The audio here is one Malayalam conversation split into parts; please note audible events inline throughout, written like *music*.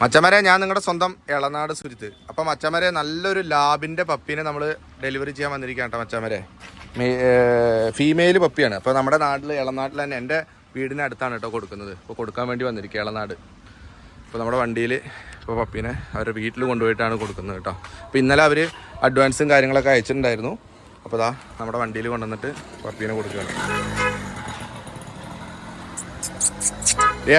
മച്ചമരെ ഞാൻ നിങ്ങളുടെ സ്വന്തം എളനാട് സുരുത്ത് അപ്പം മച്ചമരെ നല്ലൊരു ലാബിന്റെ പപ്പീനെ നമ്മൾ ഡെലിവറി ചെയ്യാൻ വന്നിരിക്കുകയാണ് കേട്ടോ മച്ചമരെ ഫീമെയിൽ പപ്പിയാണ്. അപ്പോൾ നമ്മുടെ നാട്ടിൽ ഇളനാട്ടിൽ തന്നെ എന്റെ വീടിന് അടുത്താണ് കേട്ടോ കൊടുക്കുന്നത്. അപ്പോൾ കൊടുക്കാൻ വേണ്ടി വന്നിരിക്കുക ഇളനാട്. അപ്പോൾ നമ്മുടെ വണ്ടിയിൽ ഇപ്പോൾ പപ്പീനെ അവരുടെ വീട്ടിൽ കൊണ്ടുപോയിട്ടാണ് കൊടുക്കുന്നത് കേട്ടോ. അപ്പോൾ ഇന്നലെ അവർ അഡ്വാൻസും കാര്യങ്ങളൊക്കെ അയച്ചിട്ടുണ്ടായിരുന്നു. അപ്പോൾ ദാ നമ്മുടെ വണ്ടിയിൽ കൊണ്ടുവന്നിട്ട് പപ്പീനെ കൊടുക്കുകയാണ്. ഏ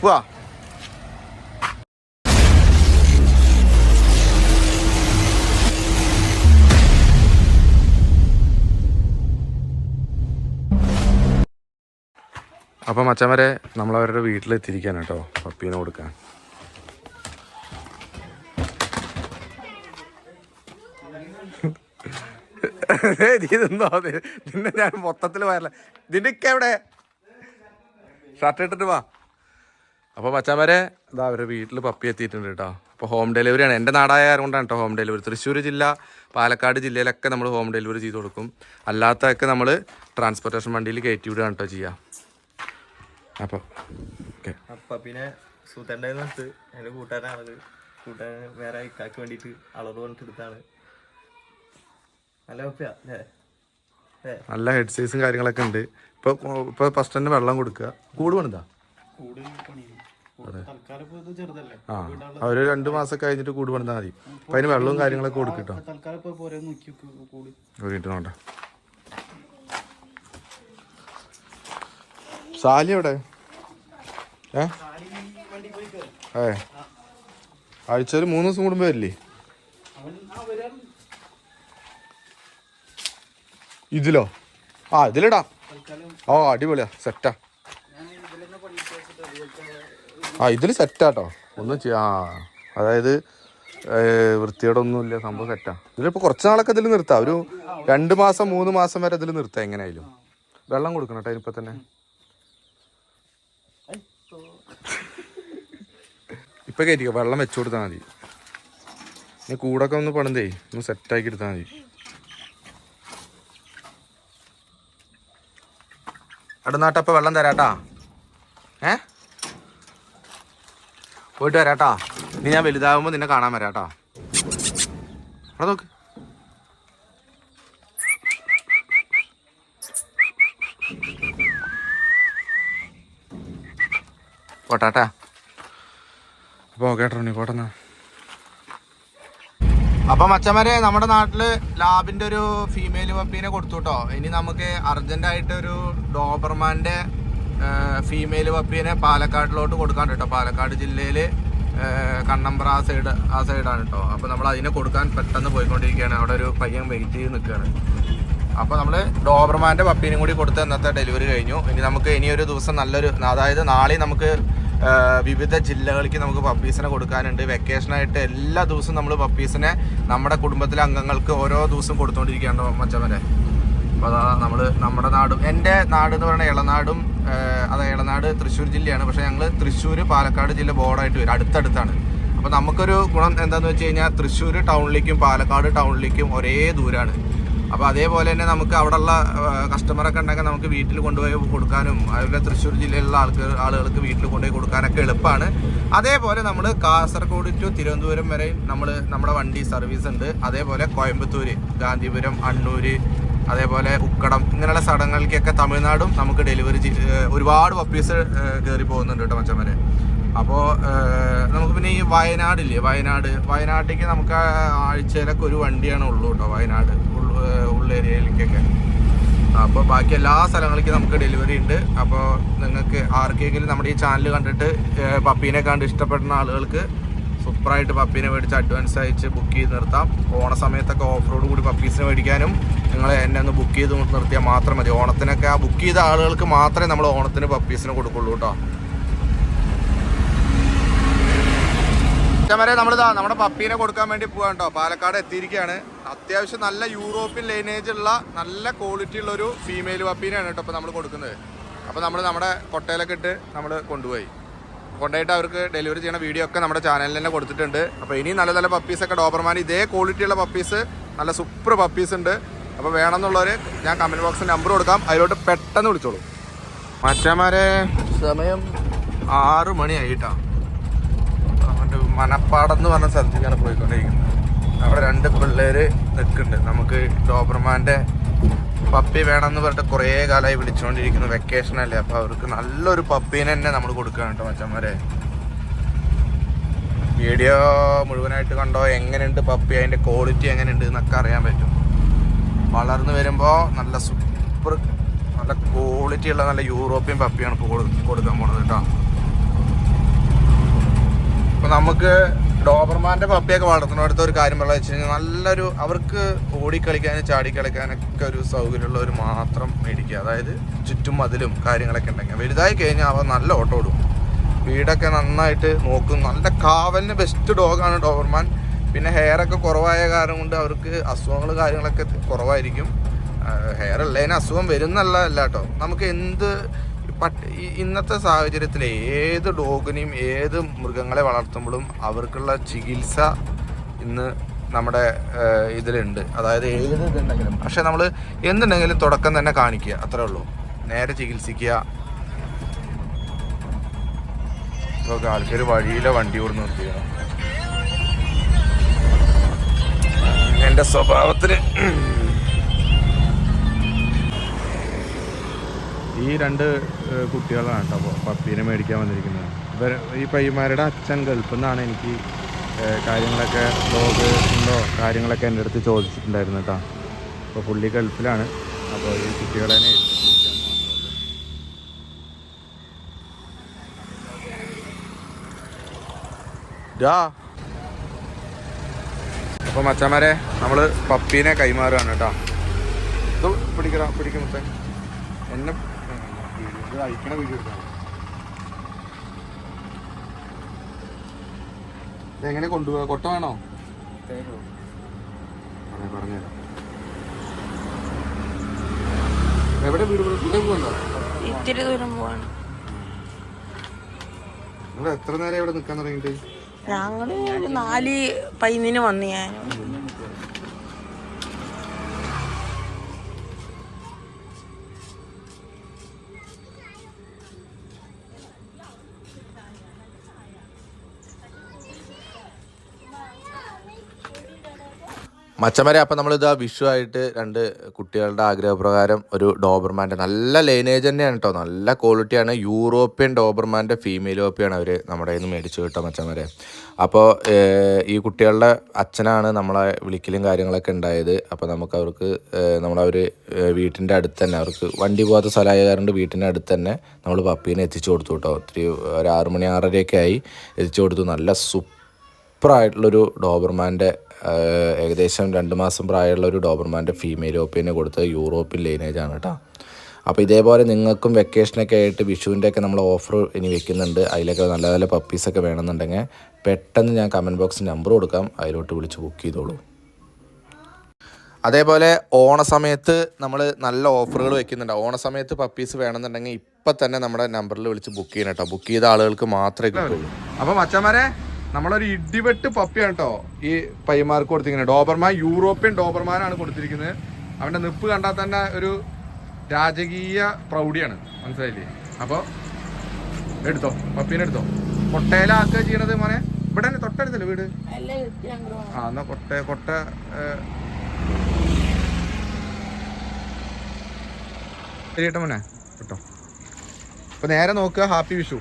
പോവാ അപ്പം മച്ചന്മാരെ നമ്മൾ അവരുടെ വീട്ടിലെത്തിയിരിക്കുകയാണ് കേട്ടോ പപ്പീനെ കൊടുക്കാൻ. *laughs* ഇതെന്തോ നിന്നെ? ഞാൻ മൊത്തത്തിൽ വരല ഇതിന്റെ ഒക്കെ എവിടെ? ഷർട്ട് ഇട്ടിട്ട് വാ. അപ്പോൾ മച്ചാമാരെ ഇതാ അവരുടെ വീട്ടിൽ പപ്പി എത്തിയിട്ടുണ്ട് കേട്ടോ അപ്പോൾ ഹോം ഡെലിവറിയാണ് എന്റെ നാടായ കൊണ്ടാണ് കേട്ടോ ഹോം ഡെലിവറി തൃശ്ശൂർ ജില്ല പാലക്കാട് ജില്ലയിലൊക്കെ നമ്മൾ ഹോം ഡെലിവറി ചെയ്ത് കൊടുക്കും. അല്ലാത്തതൊക്കെ നമ്മൾ ട്രാൻസ്പോർട്ടേഷൻ വണ്ടിയിൽ കയറ്റി വിടുകയാണ് കേട്ടോ ചെയ്യുക അപ്പോൾ ഓക്കെ. അപ്പം പിന്നെ സൂത്തന്റെ അടുത്ത് എന്റെ കൂട്ടുകാരനാണത്. കൂട്ടുകാരൻ വേറെ ഇക്കാക്ക് വേണ്ടിയിട്ട് അളവ് കൊണ്ടിട്ട് എടുത്താണ് നല്ല പപ്പിയാ അല്ലേ? നല്ല ഹെഡ് സൈസും കാര്യങ്ങളൊക്കെ ഉണ്ട്. ഇപ്പൊ ഇപ്പൊ ഫസ്റ്റ് തന്നെ വെള്ളം കൊടുക്കുക. കൂട് പണിതാ? അവർ രണ്ട് മാസം കഴിഞ്ഞിട്ട് കൂട് പണിതാൽ മതി. അപ്പൊ അതിന് വെള്ളവും കാര്യങ്ങളൊക്കെ കൊടുക്കട്ടോ. തൽക്കാലം ഇപ്പൊ പോരെ നോക്കി നോക്ക് ഒരു മിനിറ്റ് നോണ്ട സാലി എവിടെ? ഏ? ഏ. ആഴ്ചയിൽ മൂന്ന് ദിവസം കൂടുമ്പോ വരില്ലേ? ഇതിലോ? ആ ഇതിലിടാം. ഓ അടിപൊളിയാ. സെറ്റാ ആ. ഇതിൽ സെറ്റാട്ടോ ഒന്നും ചെയ്യാ ആ. അതായത് ഏ, വൃത്തികേടൊന്നുമില്ല. സംഭവം സെറ്റാ ഇതിലിപ്പോൾ കുറച്ച് നാളൊക്കെ ഇതിൽ നിർത്താം. ഒരു രണ്ട് മാസം മൂന്ന് മാസം വരെ ഇതിൽ നിർത്താം എങ്ങനെയായാലും. വെള്ളം കൊടുക്കണം കേട്ടോ ഇപ്പൊ തന്നെ. ഇപ്പൊ കയറ്റിക്കോ വെള്ളം വെച്ചു കൊടുത്താൽ മതി. ഇനി കൂടൊക്കെ ഒന്ന് പണിതേ. ഒന്ന് സെറ്റാക്കി എടുത്താൽ മതി. അടുന്നാട്ടപ്പ വെള്ളം തരാട്ടാ. ഏ? പോയിട്ട് വരാട്ടാ. ഇനി ഞാൻ വലുതാകുമ്പോൾ നിന്നെ കാണാൻ വരാട്ടാ. അവിടെ നോക്ക്. പോട്ടാട്ടാ. അപ്പോൾ ഓക്കെ കേട്ടോ നീ പോട്ടെന്നാ. അപ്പം അച്ഛന്മാരെ നമ്മുടെ നാട്ടിൽ ലാബിന്റെ ഒരു ഫീമെയിൽ പപ്പീനെ കൊടുത്തു കേട്ടോ ഇനി നമുക്ക് അർജന്റ് ആയിട്ട് ഒരു ഡോബർമാന്റെ ഫീമെയിൽ പപ്പീനെ പാലക്കാട്ടിലോട്ട് കൊടുക്കാൻ കേട്ടോ. പാലക്കാട് ജില്ലയിൽ കണ്ണമ്പ്ര ആ സൈഡ് ആ സൈഡാണ് കേട്ടോ. അപ്പോൾ നമ്മൾ അതിനെ കൊടുക്കാൻ പെട്ടെന്ന് പോയിക്കൊണ്ടിരിക്കുകയാണ്. അവിടെ ഒരു പയ്യൻ വെയിറ്റ് ചെയ്ത് നിൽക്കുകയാണ്. അപ്പോൾ നമ്മൾ ഡോബർമാന്റെ പപ്പീനും കൂടി കൊടുത്ത് ഇന്നത്തെ ഡെലിവറി കഴിഞ്ഞു. ഇനി നമുക്ക് ഇനിയൊരു ദിവസം നല്ലൊരു അതായത് നാളെ നമുക്ക് വിവിധ ജില്ലകളിലേക്ക് നമുക്ക് പപ്പീസിനെ കൊടുക്കാനുണ്ട്. വെക്കേഷനായിട്ട് എല്ലാ ദിവസവും നമ്മൾ പപ്പീസിനെ നമ്മുടെ കുടുംബത്തിലെ അംഗങ്ങൾക്ക് ഓരോ ദിവസം കൊടുത്തുകൊണ്ടിരിക്കുകയാണ് മച്ചവരെ അപ്പോൾ അതാ നമ്മൾ നമ്മുടെ നാടും എന്റെ നാട് എന്ന് പറയുന്നത് ഇളനാടും അതെ ഇളനാട് തൃശ്ശൂർ ജില്ലയാണ്. പക്ഷേ ഞങ്ങൾ തൃശ്ശൂർ പാലക്കാട് ജില്ല ബോർഡായിട്ട് വരും അടുത്തടുത്താണ്. അപ്പോൾ നമുക്കൊരു ഗുണം എന്താണെന്ന് വെച്ച് കഴിഞ്ഞാൽ തൃശ്ശൂർ ടൗണിലേക്കും പാലക്കാട് ടൗണിലേക്കും ഒരേ ദൂരമാണ് അപ്പോൾ അതേപോലെ തന്നെ നമുക്ക് അവിടെയുള്ള കസ്റ്റമറൊക്കെ ഉണ്ടെങ്കിൽ നമുക്ക് വീട്ടിൽ കൊണ്ടുപോയി കൊടുക്കാനും അതുപോലെ തൃശ്ശൂർ ജില്ലയിലുള്ള ആൾക്ക് ആളുകൾക്ക് വീട്ടിൽ കൊണ്ടുപോയി കൊടുക്കാനൊക്കെ എളുപ്പമാണ്. അതേപോലെ നമ്മൾ കാസർഗോഡ് ടു തിരുവനന്തപുരം വരെ നമ്മൾ നമ്മുടെ വണ്ടി സർവീസ് ഉണ്ട്. അതേപോലെ കോയമ്പത്തൂർ ഗാന്ധിപുരം അണ്ണൂർ അതേപോലെ ഉക്കടം ഇങ്ങനെയുള്ള സ്ഥലങ്ങളിലേക്കൊക്കെ തമിഴ്നാടും നമുക്ക് ഡെലിവറി ഒരുപാട് പപ്പീസ് കയറി പോകുന്നുണ്ട് കേട്ടോ മച്ചന്മാരെ. അപ്പോൾ നമുക്ക് പിന്നെ ഈ വയനാടില്ലേ? വയനാട് വയനാട്ടിലേക്ക് നമുക്ക് ആഴ്ചയിലൊക്കെ ഒരു വണ്ടിയാണ് ഉള്ളൂ കേട്ടോ വയനാട്. ഉൾ- ഏരിയയിലേക്കൊക്കെ. അപ്പോൾ ബാക്കി എല്ലാ സ്ഥലങ്ങളിലേക്കും നമുക്ക് ഡെലിവറി ഉണ്ട്. അപ്പോൾ നിങ്ങൾക്ക് ആർക്കെങ്കിലും നമ്മുടെ ഈ ചാനൽ കണ്ടിട്ട് പപ്പീനെ കണ്ട് ഇഷ്ടപ്പെടുന്ന ആളുകൾക്ക് സൂപ്പറായിട്ട് പപ്പീനെ മേടിച്ച് അഡ്വാൻസ് അയച്ച് ബുക്ക് ചെയ്ത് നിർത്താം. ഓണ സമയത്തൊക്കെ ഓഫ് റോഡ് കൂടി പപ്പീസിനെ മേടിക്കാനും നിങ്ങൾ എന്നെ ഒന്ന് ബുക്ക് ചെയ്ത് നിർത്തിയാൽ മാത്രം മതി. ഓണത്തിനൊക്കെ ആ ബുക്ക് ചെയ്ത ആളുകൾക്ക് മാത്രമേ നമ്മൾ ഓണത്തിന് പപ്പീസിന് കൊടുക്കുള്ളൂ കേട്ടോ വരെ നമ്മളിതാ നമ്മുടെ പപ്പീനെ കൊടുക്കാൻ വേണ്ടി പോവാൻ കേട്ടോ പാലക്കാട് എത്തിയിരിക്കുകയാണ് അത്യാവശ്യം നല്ല യൂറോപ്യൻ ലൈനേജ് ഉള്ള നല്ല ക്വാളിറ്റി ഉള്ള ഒരു ഫീമെയിൽ പപ്പീനെയാണ് കേട്ടോ ഇപ്പോൾ നമ്മൾ കൊടുക്കുന്നത്. അപ്പോൾ നമ്മൾ നമ്മുടെ കൊട്ടയിലൊക്കെ ഇട്ട് നമ്മൾ കൊണ്ടുപോയി. കൊണ്ടുപോയിട്ട് അവർക്ക് ഡെലിവറി ചെയ്യുന്ന വീഡിയോ ഒക്കെ നമ്മുടെ ചാനലിൽ തന്നെ കൊടുത്തിട്ടുണ്ട്. അപ്പോൾ ഇനി നല്ല നല്ല പപ്പീസൊക്കെ ഡോബർമാൻ ഇതേ ക്വാളിറ്റിയുള്ള പപ്പീസ് നല്ല സൂപ്പർ പപ്പീസ് ഉണ്ട്. അപ്പോൾ വേണമെന്നുള്ളവർ ഞാൻ കമന്റ് ബോക്സിൽ നമ്പർ കൊടുക്കാം. അതിലോട്ട് പെട്ടെന്ന് വിളിച്ചോളൂ. മറ്റന്മാരെ സമയം ആറ് മണിയായിട്ടാ അവന്റെ മനപ്പാടം എന്ന് പറഞ്ഞ സ്ഥലത്തേക്കാണ് പോയിക്കൊണ്ടിരിക്കുന്നത്. അവിടെ രണ്ട് പിള്ളേര് നിൽക്കുന്നുണ്ട്. നമുക്ക് ഡോബർമാന്റെ പപ്പി വേണമെന്ന് പറഞ്ഞിട്ട് കുറേ കാലമായി വിളിച്ചുകൊണ്ടിരിക്കുന്നു. വെക്കേഷൻ അല്ലേ? അപ്പോൾ അവർക്ക് നല്ലൊരു പപ്പീനെ തന്നെ നമ്മൾ കൊടുക്കുകയാണ് കേട്ടോ മച്ചന്മാരെ. വീഡിയോ മുഴുവനായിട്ട് കണ്ടോ? എങ്ങനെയുണ്ട് പപ്പി? അതിന്റെ ക്വാളിറ്റി എങ്ങനെയുണ്ട് എന്നൊക്കെ അറിയാൻ പറ്റും. വളർന്നു വരുമ്പോൾ നല്ല സൂപ്പർ നല്ല ക്വാളിറ്റി ഉള്ള നല്ല യൂറോപ്യൻ പപ്പിയാണ് ഇപ്പോൾ കൊടുക്കാൻ പോണത് കേട്ടോ. അപ്പോൾ നമുക്ക് ഡോബർമാന്റെ പപ്പിയൊക്കെ വളർത്തുന്നിടത്ത് ഒരു കാര്യം പറയാന്ന് വെച്ച് കഴിഞ്ഞാൽ നല്ലൊരു അവർക്ക് ഓടിക്കളിക്കാനും ചാടിക്കളിക്കാനൊക്കെ ഒരു സൗകര്യമുള്ള ഒരു മാത്രം മേടിക്കുക. അതായത് ചുറ്റും മതിലും കാര്യങ്ങളൊക്കെ ഉണ്ടെങ്കിൽ. വലുതായി കഴിഞ്ഞാൽ അവ നല്ല ഓട്ടം ഓടും. വീടൊക്കെ നന്നായിട്ട് നോക്കും. നല്ല കാവലിന് ബെസ്റ്റ് ഡോഗാണ് ഡോബർമാൻ. പിന്നെ ഹെയറൊക്കെ കുറവായ കാരണം കൊണ്ട് അവർക്ക് അസുഖങ്ങൾ കാര്യങ്ങളൊക്കെ കുറവായിരിക്കും. ഹെയർ ഉള്ളതിന് അസുഖം വരുന്നല്ല അല്ല കേട്ടോ. നമുക്ക് എന്ത് ഇന്നത്തെ സാഹചര്യത്തിൽ ഏത് ഡോഗിനെയും ഏത് മൃഗങ്ങളെ വളർത്തുമ്പോഴും അവർക്കുള്ള ചികിത്സ ഇന്ന് നമ്മുടെ ഇതിലുണ്ട്. അതായത് ഏത് ഇതുണ്ടെങ്കിലും പക്ഷെ നമ്മൾ എന്തുണ്ടെങ്കിലും തുടക്കം തന്നെ കാണിക്കുക. അത്രേ ഉള്ളൂ. നേരെ ചികിത്സിക്കുക. ഇപ്പോൾ ആൾക്കാർ വഴിയിലെ വണ്ടി കൊണ്ട് നിർത്തിയാണ് എന്റെ സ്വഭാവത്തിന് ഈ രണ്ട് കുട്ടികളാണ് കേട്ടോ പപ്പീനെ മേടിക്കാൻ വന്നിരിക്കുന്നത്. ഇവർ ഈ പയ്യന്മാരുടെ അച്ഛൻ ഗൾഫിൽ നിന്നാണ് എനിക്ക് കാര്യങ്ങളൊക്കെ ബ്ലോഗ് ഉണ്ടോ കാര്യങ്ങളൊക്കെ എന്റെ അടുത്ത് ചോദിച്ചിട്ടുണ്ടായിരുന്നു കേട്ടോ. അപ്പോൾ പുള്ളി ഗൾഫിലാണ്. അപ്പോൾ ഈ കുട്ടികളെ അപ്പോൾ മച്ചന്മാരെ നമ്മൾ പപ്പീനെ കൈമാറുകയാണ് കേട്ടോ. ഇത് പിടിക്കും പിടിക്കണത്തെ എന്നെ ഇത് വീഡിയോ എങ്ങനെ കൊണ്ടുപോവാ? കൊട്ട വേണോ? പറഞ്ഞുതരാം. എവിടെ വീട് ഇവിടെ പോകണ്ടോ ഇത്തിരി ദൂരം പോവാണ്. നിങ്ങൾ എത്ര നേരം ഇവിടെ നിൽക്കാൻ തുടങ്ങിയിട്ട്? ഞങ്ങൾ നാല് പതിനൊന്നിന് വന്നു ഞാൻ. മച്ചമരെ അപ്പം വിഷു ആയിട്ട് രണ്ട് കുട്ടികളുടെ ആഗ്രഹപ്രകാരം ഒരു ഡോബർമാന്റെ നല്ല ലൈനേജ് തന്നെയാണ് കേട്ടോ നല്ല ക്വാളിറ്റിയാണ്. യൂറോപ്യൻ ഡോബർമാന്റെ ഫീമെയിൽ കോപ്പിയാണ് അവർ നമ്മുടെ കയ്യിൽ നിന്ന് മേടിച്ചു കേട്ടോ മച്ചമരെ. അപ്പോൾ ഈ കുട്ടികളുടെ അച്ഛനാണ് നമ്മളെ വിളിക്കലും കാര്യങ്ങളൊക്കെ ഉണ്ടായത്. അപ്പോൾ നമുക്ക് അവർക്ക് നമ്മളവർ വീട്ടിന്റെ അടുത്ത് തന്നെ അവർക്ക് വണ്ടി പോകാത്ത സ്ഥലമായ കാരണം വീട്ടിന്റെ അടുത്ത് തന്നെ നമ്മൾ പപ്പീനെ എത്തിച്ചു കൊടുത്തു കേട്ടോ ഒത്തിരി ഒരു ആറ് മണി ആറരയൊക്കെ ആയി. എത്തിച്ചു കൊടുത്തു. നല്ല സൂപ്പറായിട്ടുള്ളൊരു ഡോബർമാന്റെ ഏകദേശം രണ്ട് മാസം പ്രായമുള്ള ഒരു ഡോബർമാന്റെ ഫീമെയിൽ ഓപ്പിയനെ കൊടുത്ത യൂറോപ്യൻ ലൈനേജ് ആണ് കേട്ടോ അപ്പോൾ ഇതേപോലെ നിങ്ങൾക്കും വെക്കേഷനൊക്കെ ആയിട്ട് വിഷുവിന്റെ ഒക്കെ നമ്മൾ ഓഫർ ഇനി വെക്കുന്നുണ്ട്. അതിലൊക്കെ നല്ല നല്ല പപ്പീസൊക്കെ വേണമെന്നുണ്ടെങ്കിൽ പെട്ടെന്ന് ഞാൻ കമന്റ് ബോക്സിൽ നമ്പർ കൊടുക്കാം. അതിലോട്ട് വിളിച്ച് ബുക്ക് ചെയ്തോളൂ. അതേപോലെ ഓണ സമയത്ത് നമ്മൾ നല്ല ഓഫറുകൾ വെക്കുന്നുണ്ട്. ഓണ സമയത്ത് പപ്പീസ് വേണമെന്നുണ്ടെങ്കിൽ ഇപ്പം തന്നെ നമ്മുടെ നമ്പറിൽ വിളിച്ച് ബുക്ക് ചെയ്യണം കേട്ടോ ബുക്ക് ചെയ്ത ആളുകൾക്ക് മാത്രമേ കിട്ടുള്ളൂ. അപ്പോൾ മച്ചന്മാരെ നമ്മളൊരു ഇടിവെട്ട് പപ്പിയാണ് കേട്ടോ ഈ പയ്യന്മാർക്ക് കൊടുത്തിരിക്കുന്നത്. ഡോബർമാൻ യൂറോപ്യൻ ഡോബർമാനാണ് കൊടുത്തിരിക്കുന്നത്. അവന്റെ നിപ്പ് കണ്ടാൽ തന്നെ ഒരു രാജകീയ പ്രൗഢിയാണ്. മനസ്സിലായില്ലേ? അപ്പോൾ എടുത്തോ. പപ്പീനെ എടുത്തോ. കൊട്ടയിലാക്കുക ചെയ്യണത് മോനെ. ഇവിടെ തന്നെ തൊട്ടടുത്തല്ലേ വീട്? ആ എന്നാ കൊട്ട കൊട്ട ശരി കേട്ടോ മോനെ. കേട്ടോ അപ്പൊ നേരെ നോക്കുക ഹാപ്പി വിഷു.